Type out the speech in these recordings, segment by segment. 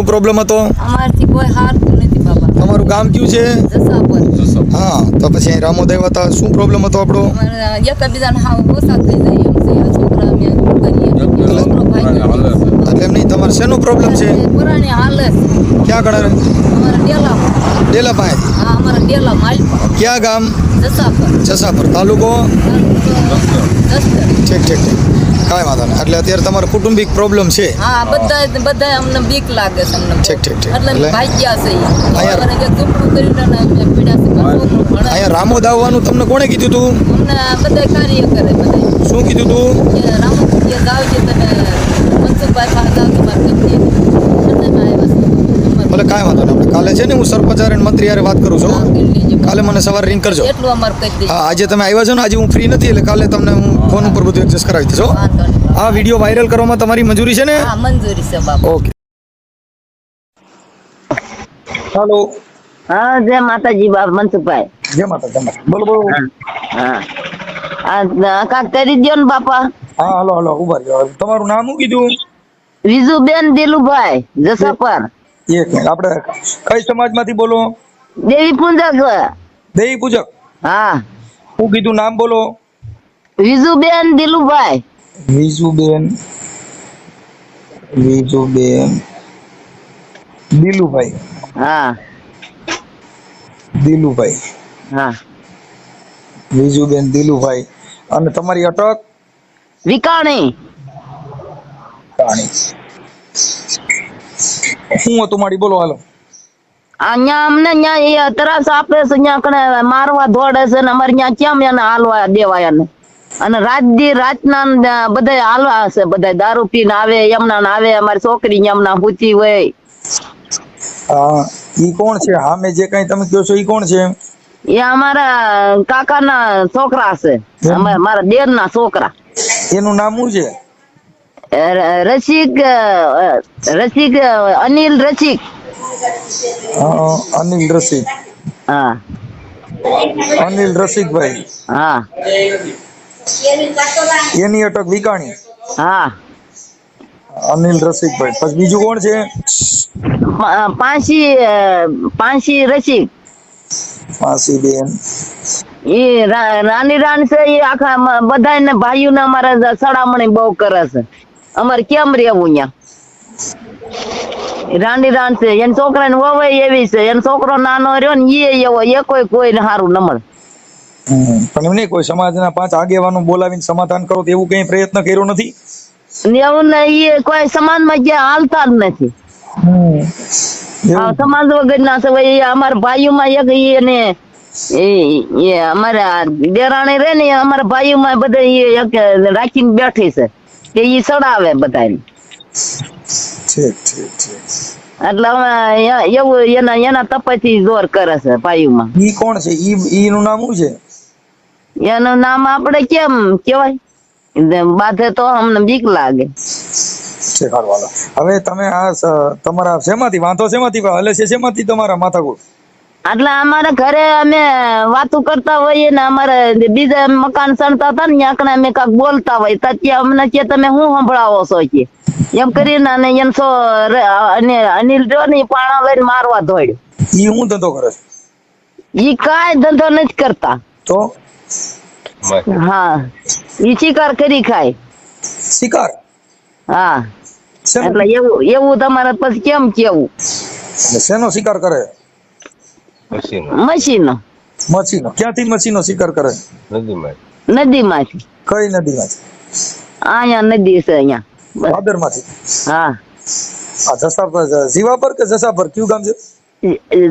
શું પ્રોબ્લેમ હતો? અમારથી કોઈ હારતું નથી બાબા. તમારું ગામ કયું છે? જસાપર. હા તો પછી અહીં રામોદ હતા. શું પ્રોબ્લેમ હતો આપણો? એક બીજાને હાવ ઓછા થઈ જાય એમ છે. છોકરા અમે એટલે એમ નહીં તમારે શેનો પ્રોબ્લેમ છે? પુરાણી હાલે છે. ક્યાં અમારા ડેલામાં ડેલા પાસે હા અમારા ડેલા માલ ક્યાં ગામ? જસા પર જસાપર. તાલુકો? ઠીક ઠીક ઠીક. કાંઈ વાંધો નહીં. એટલે અત્યારે તમારો કુટુંબિક પ્રોબ્લેમ છે. હા બધા બધા અમને બીક લાગે છે અમને. ઠીક, ઠીક, ઠીક. એટલે ભાગ્યા છે અહીંયા- રામોદ આવવાનું તમને કોણે કીધું તું? અમને બધા કાર્ય કરે બધા શું કીધું તું? રામોદ આવજે તમે મનસુખભાઈ જાવ તમારે કરી દે એટલે અમે આવ્યા છીએ. અમારે ભલે કાંઈ વાંધો નહીં આપણે કાલે છે ને હું સરપંચ મંત્રી યારે વાત કરું છું. હા, કાલે મને સવારે રિંગ કરજો. દેજો હા આજે તમે આવ્યા છો ને આજે હું ફ્રી નથી એટલે કાલે તમને હું ફોન ઉપર બધું એડજસ્ટ કરાવી હો. નહીં. આ વીડિયો વાયરલ કરવામાં તમારી મંજૂરી છે ને? મંજૂરી છે બાપા. ઓકે. હેલો હા જય માતાજી બાપ મનસુખભાઈ. જય માતાજી બોલો બોલો. હા આ કાક કરી દ્યો ને બાપા. હા હલો હલો ઊભા રહ્યો. તમારું નામ શું કીધું? વિજુબેન દિલુભાઈ જસાપર એક મિનિટ આપણે કઈ સમાજમાંથી બોલો? દેવી પૂજક. દેવી પૂજક. હા. શું કીધું નામ બોલો? વિજુબેન દિલુભાઈ. વિજુબેન. વિજુબેન. દિલુભાઈ. હા. દિલુભાઈ. હા. વિજુબેન દિલુભાઈ. અને તમારી અટક? વિકાણી. કાણી શું હતું મારી? બોલો હાલો. અહીંયા અમને અહીંયા ત્રાસ આપે છે અહીંયા કણે મારવા દોડે છે ને અમારે ત્યાં કેમ એને હાલવા દેવાય ને અને રાત દી રાતના બધા હાલવા હશે બધા દારૂ પીને આવે એમના આવે અમારી છોકરી એમના પૂતી હોય. હા ઈ કોણ છે? હા મેં જે કઈ તમે કહો છો ઈ કોણ છે એ અમારા કાકાના છોકરા છે અમારા મારા દેર ના છોકરા. એનું નામ શું છે? રસિક રસિક અનિલ રસિક. હા, અનિલ રસિક. હા. અનિલ રસિકભાઈ. હા. એની અટક વિકાણી. હા. અનિલ રસિકભાઈ. પછી બીજું કોણ છે? પાંસી પાંસી રસિક. પાંસી બેન. એ રાની રાણ છે એ આખા બધા ભાઈઓ ને અમારા સડામણી બહુ કરે છે. અમારે કેમ રહેવું અહીંયા? રાંડી રાણ છે એન છોકરા ને વવાય એવી છે એન છોકરો નાનો રહ્યો ને એ એવો એ કોઈ કોઈ સારું ન મળે. પણ એમ નહીં કોઈ સમાજના પાંચ આગેવાનો બોલાવીને સમાધાન કરો એવું કઈ પ્રયત્ન કર્યો નથી? એવું ને એ કોઈ સમાજમાં ક્યાં હાલતા જ નથી? સમાજ વગર ના છે એ અમારા ભાઈઓ માં એક એને એ અમારા દેરાણી રે ને અમારા ભાઈઓ માં બધા એ એક રાખીને બેઠી છે. કે ઈ સડાવે બધાને ઠીક ઠીક ઠીક. એટલે અમે એવું એના એના તપથી જોર કરે છે પાયુમાં. ઈ કોણ છે? ઈ ઈ નું નામ શું છે? એનું નામ આપણે કેમ કેવાય બાધે તો અમને બીક લાગે. હવે તમે આ તમારા શેમાંથી? વાંધો શેમાંથી? હલે છે શેમાંથી તમારા માથાકૂટ? એટલે અમારા ઘરે અમે વાતો કરતા હોઈએ ને અમારે બીજા મકાન સણતા હતા ને ત્યાં અમે કાંક બોલતા હોય. તો ત્યાં અમને કે તમે શું સંભળાવો છો કે? એમ કરીને અને એમ છો અને અનિલ જો ને ઈ પાણા લઈને મારવા દોડ્યો. ઈ હું ધંધો કરે ઈ કાંઈ ધંધો નથી કરતા. તો? હા. ઈ શિકાર કરી ખાય. શિકાર? હા. એટલે એવું એવું તમારે પછી કેમ કેવું? શેનો શિકાર કરે? મશીનો. મશીનો. ક્યાંથી મશીનો શિકાર કરે? નદીમાંથી. કઈ નદીમાંથી? અહીંયા નદી છે અહીંયા. ભાદરમાંથી હા. આ જસાપર જીવાપર કે જસાપર? કયું ગામ છે?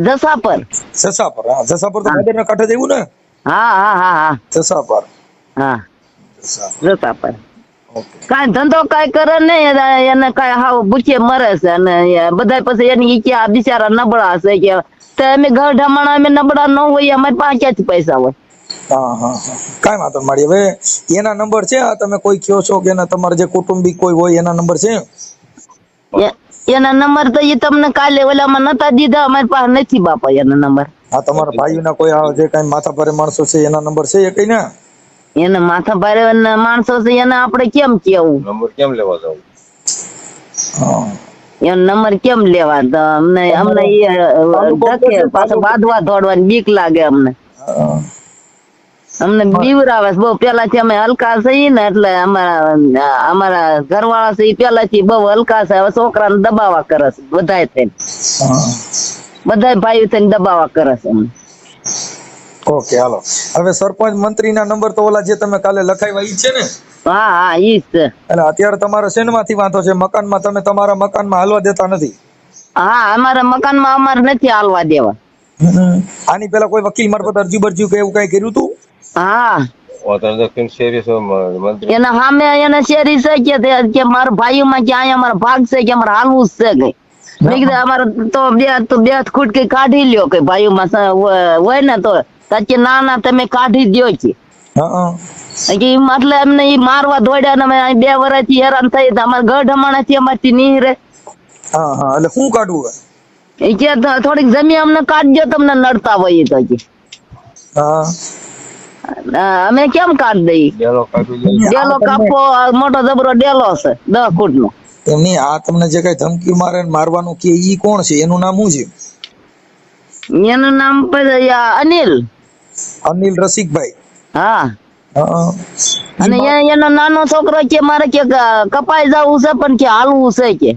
જસાપર. જસાપર હા. જસાપર તો ભાદરના કાંઠે જ આવ્યું ને? હા હા હા હા. જસાપર. હા. જસાપર. કાંઈ ધંધો કાંઈ કરે નહીં એને- એને કાંઈ હાવ ભૂખે મરે છે અને એ બધાય પછી એની ઈ કે આ બિચારા નબળા છે કે તો અમે ઘર ઢામણા અમે નબળા ન હોય અમારે પાસે ક્યાંથી પૈસા હોય. હા હા હા. કાંઈ વાંધો નહીં માડી હવે એના નંબર છે? આ તમે કોઈ કયો છો કે એના તમારે જે કુટુંબિક કોઈ હોય એના નંબર છે? એ- એના નંબર તો એ તમને કાલે ઓલામાં નતા દીધા અમારી પાસે નથી બાપા એના નંબર. આ તમારા ભાઈઓના કોઈ આ જે કાંઈ માથા ભારે માણસો છે એના નંબર છે એ કઈ ને? એને માથા ભારે માણસો છે એને આપણે કેમ કેવું? નંબર કેમ લેવા જવું? એનો નંબર કેમ લેવા? તો અમને અમને એ ધકે પાછો બાંધવા દોડવાની બીક લાગે અમને. અમને બીવરાવે છે બહુ પેલાથી અમે હલકા છીએ ને એટલે અમારા અમારા ઘરવાળા છે પેલાથી બહુ હલકા છે હવે છોકરાને દબાવા કરે છે બધાય થઈને. બધા બધાય ભાઈઓ થઈને દબાવા કરે છે અમને. ઓકે હાલો. હવે સરપંચ મંત્રીના નંબર તો ઓલા જે તમે કાલે લખાવ્યા ઈ છે ને? હા હા ઈ જ છે. એટલે અત્યારે તમારો શેનમાંથી વાંધો છે? મકાનમાં તમે તમારા મકાનમાં હાલવા દેતા નથી? હા અમારા મકાનમાં અમારે નથી હાલવા દેવા. આની પેલા કોઈ વકીલ મારફત અરજી બરજી કે એવું કઈ કર્યું તું? હા. વતન દક્ષિણ શેરી છો મ- મંત્રી? એના સામે એને શેરી છે કે કે મારા ભાઈઓમાં કે અહીંયા અમારા ભાગ છે કે અમારે હાલવું જ છે કઈ. મેં કીધું અમારે તો બે તો બે ખૂટકી કાઢી લ્યો કે ભાઈઓમાં માં હોય ને તો કે ના ના તમે કાઢી દો કે હા એટલે એમને ઈ મારવા દોડ્યા ને અમે બે વર્ષથી હેરાન થઈ અમારે ગઢ હમણાંથી અમારથી નીહરે હા. હા એટલે શું કાઢવું એ કે થોડીક જમીન અમને કાઢજો તમને નડતા હોય તો કે અમે કેમ કાઢ દઈએ? ડેલો કાપી મોટો જબરો ડેલો છે દસ ફૂટ નો એમની આ તમને જે કઈ ધમકી મારે મારવાનું કે ઈ કોણ છે? એનું નામ શું છે? એનું નામ અનિલ. અનિલ રસિકભાઈ. હા. હા અને એનો નાનો છોકરો કે મારે કે કપાઈ જવું છે પણ કે હાલવું છે કે.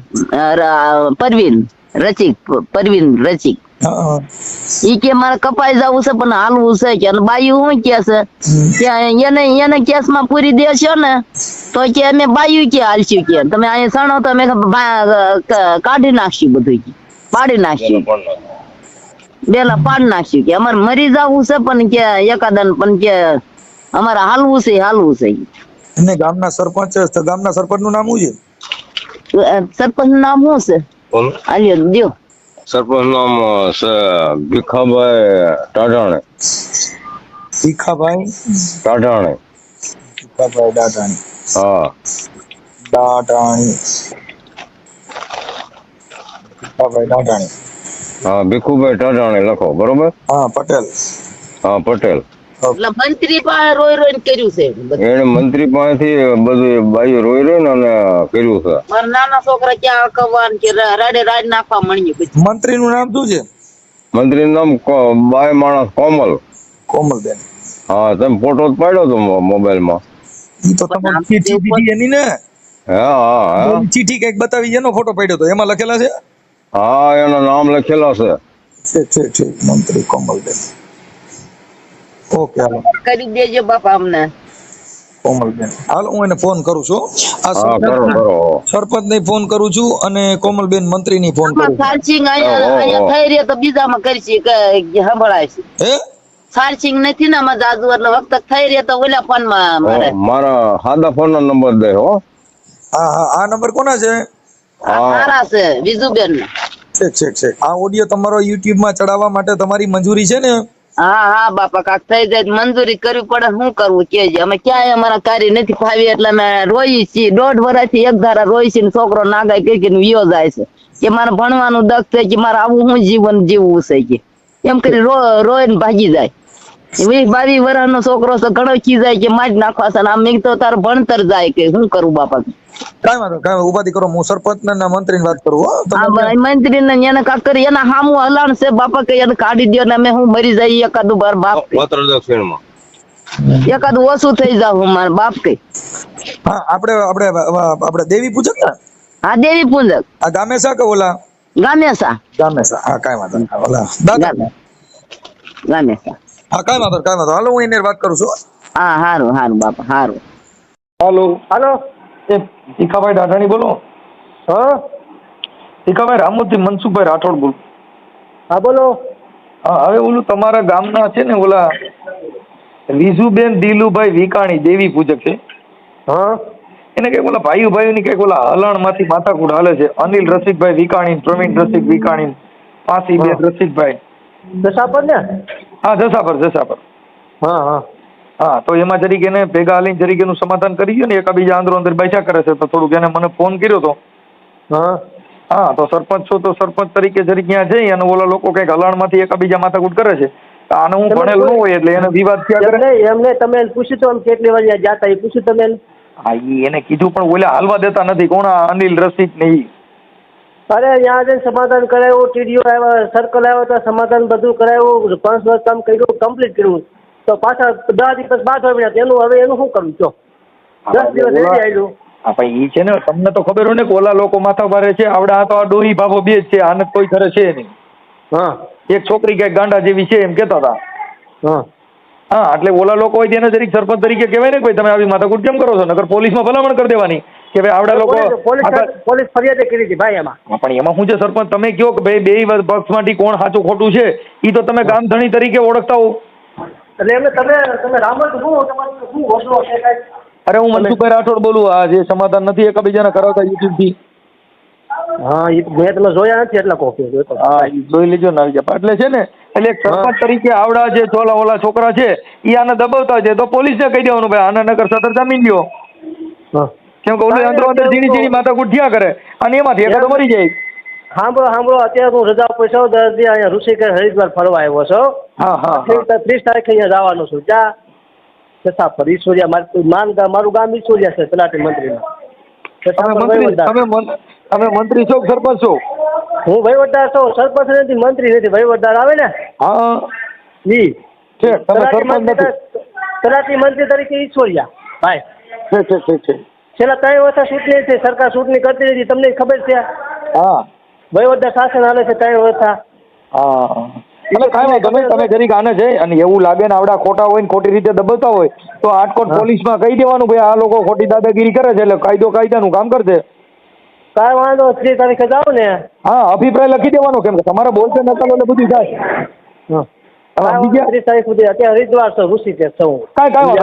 પરવીન રચિક પરવીન રચિક ઈ કે મારે કપાઈ જવું છે પણ હાલવું છે કે. અને બાયું શું કે છે? કે એને એને કેસમાં પૂરી દેશો ને તો કે અમે બાયું કે હાલશું કે. તમે અહીંયા સણો તો અમે કાઢી નાખશું બધું કે. પાડી નાખશું. બેલા પાડ નાખ્યું કે અમારે મરી જવું છે પણ કે એકાદન પણ કે અમારે હાલવું છે હાલવું છે. એને ગામના સરપંચ તો ગામના સરપંચનું નામ શું છે? સરપંચ નામ શું છે? બોલો. આલ્યો દ્યો. સરપંચ નામ છે ભીખાભાઈ ટાઢાણે ભીખાભાઈ? ટાઢાણે ભીખાભાઈ દાટાણી હા. દાટાણી ભીખાભાઈ દાટાણી હા ભીખુભાઈ ટાઢાણે લખો બરોબર? હા પટેલ. હા પટેલ. એટલે મંત્રી પાસે રોઈ રોઈ કર્યું છે બધું. એને મંત્રી પાસેથી બધું બાયું રોઈ રોઈ ને કર્યું છે. મારા નાના છોકરા ક્યાં અકવાન કે રાડે રાડ નાખવા મળ્યું મંત્રી નું નામ શું છે? મંત્રીનું નામ બાય માણસ કોમલ. કોમલ બેન હા તમે ફોટો જ પાડ્યો તો મોબાઈલમાં. ઈ તો તમારી ચીઠી દીધી એની ને? હા હા હા. ચીઠી કંઈક બતાવી એનો ફોટો પાડ્યો તો એમાં લખેલા છે? હા એનું નામ લખેલા છે. ઠીક ઠીક ઠીક મંત્રી કોમલબેન ઓકે હાલો. કરી દેજો બાપા અમને. કોમલબેન હાલો હું એને ફોન કરું છું. આ સરપંચ ને ફોન કરું છું અને કોમલબેન મંત્રી ની ફોન કરું છું. અહીંયા અહીંયા થઈ રહ્યા તો બીજામાં કરશે કે સંભળાય છે હે? સારસિંગ નથી ને આમાં જાજુ એટલે વખત થઈ રહ્યા તો ઓલા ફોનમાં મારા. સાદા ફોન નો નંબર દે હો. હા હા. આ નંબર કોના છે? આ મારા છે ના છેક છેક છેક આ ઓડિયો તમારો યુટ્યુબમાં ચડાવવા માટે તમારી મંજૂરી છે ને? હા હા, બાપા, કાક થઈ જાય મંજૂરી કરવી પડે. શું કરવું? કે અમે ક્યાંય અમારા કાર્ય નથી ફાવી એટલે અમે રોઈ છીએ. દોઢ વર્ષથી એક ધારા રોઈ છીએ ને છોકરો નાગાય કઈ વિયો જાય છે. કે મારે ભણવાનું દખ છે કે મારે આવું હું જીવન જીવવું છે કે. એમ કરી રો, રોઈને ભાગી જાય. વીસ બાવીસ વર્ષનો છોકરો તો ઘણો જાય કે મારી નાખવા છે આમ મેં તો તાર ભણતર જાય કે શું કરું બાપા? કઈ વાંધો કઈ ઉપાધિ કરો હું સરપંચ ને મંત્રી ની વાત કરું હા. મંત્રી ને એને કાક કરી એના હામું હલાણ છે બાપા કે એને કાઢી દો ને અમે હું મરી જાય એકાદું બાર બાપ કે. એકાદું ઓછું થઈ જાવ હું મારા બાપ કઈ હા આપણે આપણે આપણે દેવી પૂજક ને? હા દેવી પૂજક. આ ગામેસા કે ઓલા? ગામેસા ગામેસા હા કઈ વાંધો ઓલા. દાદા? ગામેસા હા કાંઈ વાંધો કાંઈ વાંધો. હાલો હું એને વાત કરું છું હા. હારું હારું બાપા હારું. હાલો. હાલો. એ ભીખાભાઈ દાઢાણી બોલો. હા? ભીખાભાઈ રામોથી મનસુખભાઈ રાઠોડ બોલું. હા બોલો. હા હવે ઓલું તમારા ગામના છે ને ઓલા વિઝુબેન દિલુભાઈ વિકાણી દેવી પૂજક છે. હા. એને કંઈક ઓલા ભાઈઓ ભાઈઓની કંઈક ઓલા હલણમાંથી માથાકૂટ હાલે છે. અનિલ રસિકભાઈ વિકાણી પ્રવીણ રસિક વિકાણી પાસી બેન રસિકભાઈ. દશાપર ને? હા જસાપર જસાપર. હા હા. હા તો એમાં જરીક એને ભેગા હાલીને જરીક એનું સમાધાન કરી ગયું ને એકાબીજા અંદરો અંદર બેસા કરે છે તો થોડુંક એને મને ફોન કર્યો તો. હા. હા તો સરપંચ છો તો સરપંચ તરીકે જરીક ત્યાં જઈ અને ઓલા લોકો કંઈક હલાણમાંથી એકાબીજા માથાકૂટ કરે છે. આને હું ભણેલ ન હોય એટલે એને વિવાદ થયા કરે. એમને તમે પૂછ્યું તો કેટલી વાર જાતા એ પૂછ્યું તમે હા એને કીધું પણ ઓલા હાલવા દેતા નથી. કોણ અનિલ રસિક ને ઈ? અરે ત્યાં જઈને સમાધાન કરાવ્યું ટીડીઓ આવ્યા સર્કલ આવ્યા ત્યાં સમાધાન બધું કરાવ્યું પાંચ વર્ષ કામ કર્યું કમ્પ્લીટ કર્યું. તો પાછા દસ દિવસ બાદ હોય એનું હવે એનું શું કરવું છો દસ દિવસ રહી આવ્યું આપણે એ છે ને તમને તો ખબર હોય ને કે ઓલા લોકો માથા ભારે છે આવડે આ તો આ ડોહી ભાભો બે જ છે આને કોઈ ઘરે છે નહીં. હા. એક છોકરી કઈ ગાંડા જેવી છે એમ કેતા હતા. હા. હા એટલે ઓલા લોકો હોય તેને જરીક સરપંચ તરીકે કહેવાય ને કોઈ તમે આવી માથાકૂટ કેમ કરો છો? નગર પોલીસમાં ભલામણ કરી દેવાની. કે ભાઈ આવડા લોકો પોલીસ- ફરિયાદ કરી હતી ભાઈ એમાં. પણ એમાં શું છે સરપંચ? તમે કયો કે ભાઈ બે પક્ષમાંથી કોણ સાચું ખોટું છે એ તો તમે ગામ ધણી તરીકે ઓળખતા હો. એટલે એમને તમે તમે રામલ શું તમારે શું હોસલો છે? અરે હું મનસુખભાઈ રાઠોડ બોલું આ જે સમાધાન નથી એકબીજાને કરાવતા યુટ્યુબથી હા એ મેં તમે જોયા નથી એટલે કહું હા જોઈ લેજો ને આવી જાય એટલે છે ને એટલે એક સરપંચ તરીકે આવડા જે ચોલા ઓલા છોકરા છે એ આને દબાવતા છે તો પોલીસને કહી દેવાનું ભાઈ આના નગર સદર જામીન લ્યો હા. કેમ કે ઓલું અંદરો અંદર ઝીણી ઝીણી માતા ગુઠિયા કરે અને એમાંથી એકાદો મરી જાય. સાંભળો સાંભળો અત્યારે હું રજા ઉપર છું દસ દી અહીંયા ઋષિકેશ હરિદ્વાર ફરવા આવ્યો છો. હા હા ત્રીસ તારીખે અહીંયા જવાનું છું. જા. છતાં ફરી ઈશ્વરિયા મારું માન મારું ગામ ઈશ્વરિયા છે તલાટી મંત્રીમાં તમે મંત્રી તમે મંત્રી છો સરપંચ છો? હું વહીવટદાર છું. સરપંચ નથી મંત્રી નથી વહીવટદાર આવે ને? હા. ઈ. છે તમે તલાટી સરપંચ નથી. તલાટી મંત્રી તરીકે ઈશ્વરિયા. ભાઈ. છે છે છે છે છેલ્લા ત્રણ વર્ષ ચૂંટણી છે સરકાર ચૂંટણી કરતી નથી તમને ખબર છે હા. વહીવટદાર શાસન હાલે છે ત્રણ વર્ષ હા. એટલે કાંઈ નહીં તમે જરીક આને છે અને એવું લાગે ને આવડા ખોટા હોય ને ખોટી રીતે દબાવતા હોય તો આટકોટ પોલીસમાં કહી દેવાનું ભાઈ આ લોકો ખોટી દાદાગીરી કરે છે એટલે કાયદો કાયદાનું કામ કરશે. કાંઈ વાંધો ત્રીસ તારીખે જાઓ ને. હા અભિપ્રાય લખી દેવાનો કેમ કે તમારે બોલશે તો એટલે બધું થાય. હા. ત્રીસ તારીખ સુધી અત્યારે હરિદ્વાર છે ઋષિકેશ છે સૌ. કાંઈ કાંઈ